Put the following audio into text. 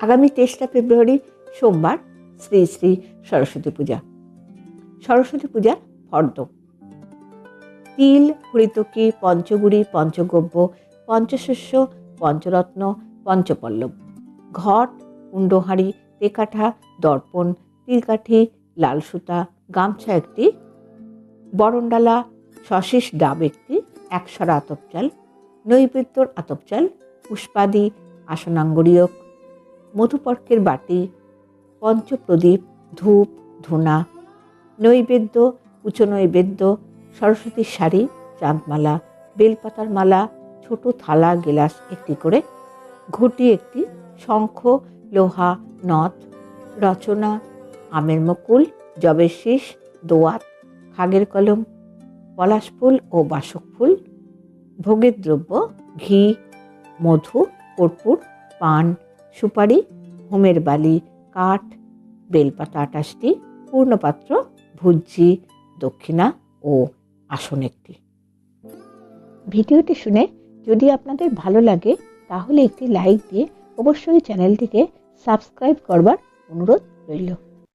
আগামী তেইশটা ফেব্রুয়ারি সোমবার শ্রী শ্রী সরস্বতী পূজা। সরস্বতী পূজা ফর্দ। তিল, হরিতকি, পঞ্চগুড়ি, পঞ্চগব্য, পঞ্চশস্য, পঞ্চরত্ন, পঞ্চপল্লব। ঘট কুণ্ডহাড়ি তেকাঠা, দর্পণ, তিলকাঠি লাল সুতা গামছা একটি, বরণডালা, সশিস ডাব একটি একশরা আতপচাল, নৈবেদ্যর আতপ চাল পুষ্পাদি, আসনাঙ্গরীয়ক মধুপর্কের বাটি, পঞ্চপ্রদীপ, ধূপ, ধূনা, নৈবেদ্য উচ্চ নৈবেদ্য সরস্বতীর শাড়ি, চাঁদমালা, বেলপাতার মালা, ছোট থালা, গেলাস একটি করে, ঘটি একটি শঙ্খ, লোহা, নথ, রচনা, আমের মুকুল, জবের শীষ, দোয়াত, খাগের কলম, পলাশ ফুল ও বাসক ফুল, ভোগের দ্রব্য, ঘি, মধু, কর্পূর, পান সুপারি হোমের বালি, কাঠ, বেলপাতা আটাশটি, পূর্ণপাত্র ভুজ্জি দক্ষিণা ও আসন একটি। ভিডিওটি শুনে যদি আপনাদের ভালো লাগে, তাহলে একটি লাইক দিয়ে অবশ্যই চ্যানেলটিকে সাবস্ক্রাইব করবার অনুরোধ রইল।